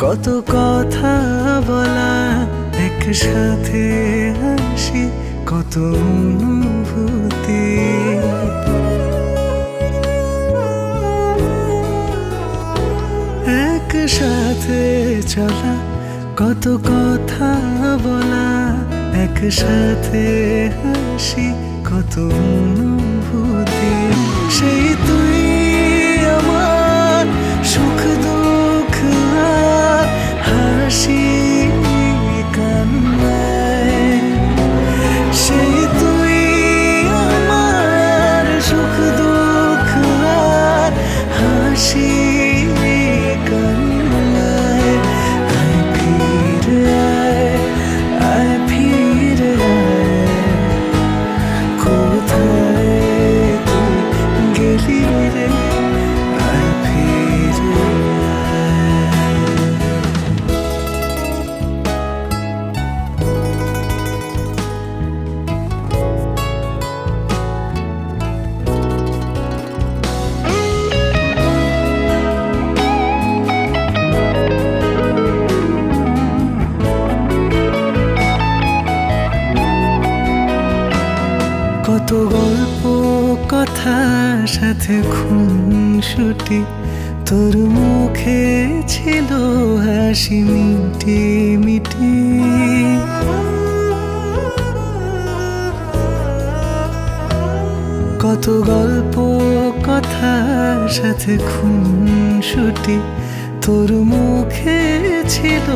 কত কথা বলা, একসাথে হাসি, কত অনুভূতি। একসাথে চলা, কত কথা বলা, একসাথে হাসি, কত অনুভূতি। সেই তুই কত গল্প, কথা, সাথে খুনসুটি। তোর মুখে ছিল হাসি মিটি মিটি। কত গল্প, কথা, সাথে খুনসুটি। তোর মুখে ছিল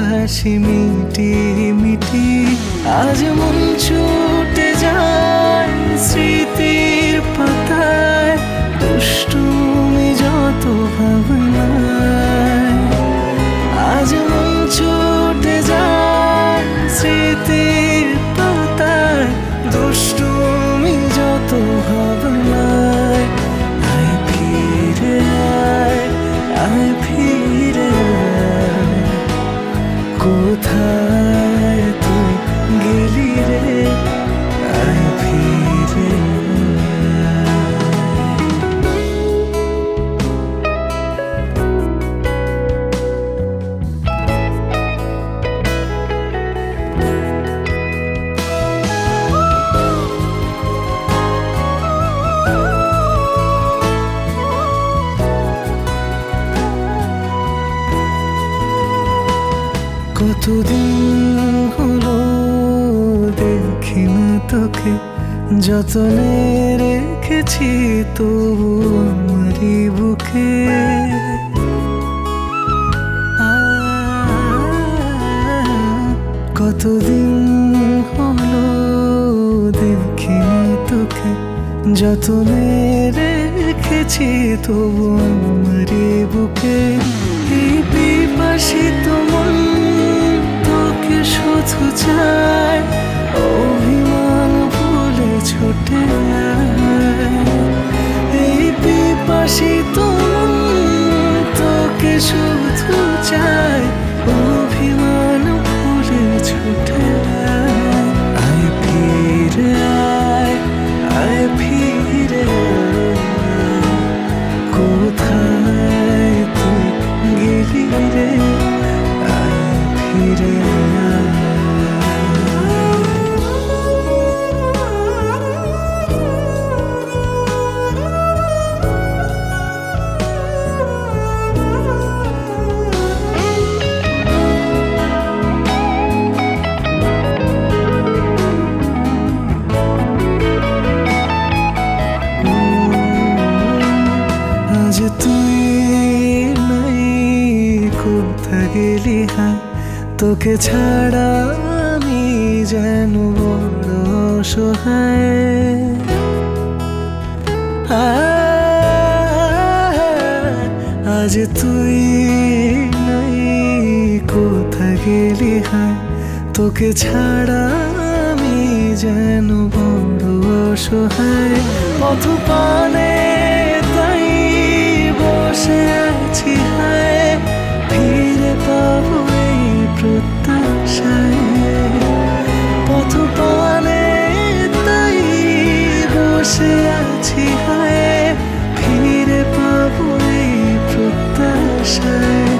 হাসি মিটি মিটি। আজ মন ছুটে যায়। স্মৃতির পাতায় দুষ্টুমি যত ভাবনায় আজ মন ছুটে যায় স্মৃতির কতদিন হলো দেখি না তোকে, যতনে রেখেছি তবু আমারই বুকে। কতদিন হলো দেখি তোকে, যতনে রেখেছি তবু আমারই বুকে। এই বিপাশিত মন তোকে শুধু তোকে ছাড়া আমি যেন বড় সহায়। আজ তুই নাই কোথা গেলি হ্যাঁ তোকে ছাড়া আমি যেন বড় অসহায় পথ পানে বসে আছি হায় ফিরে পাবো এই প্রত্যাশায়।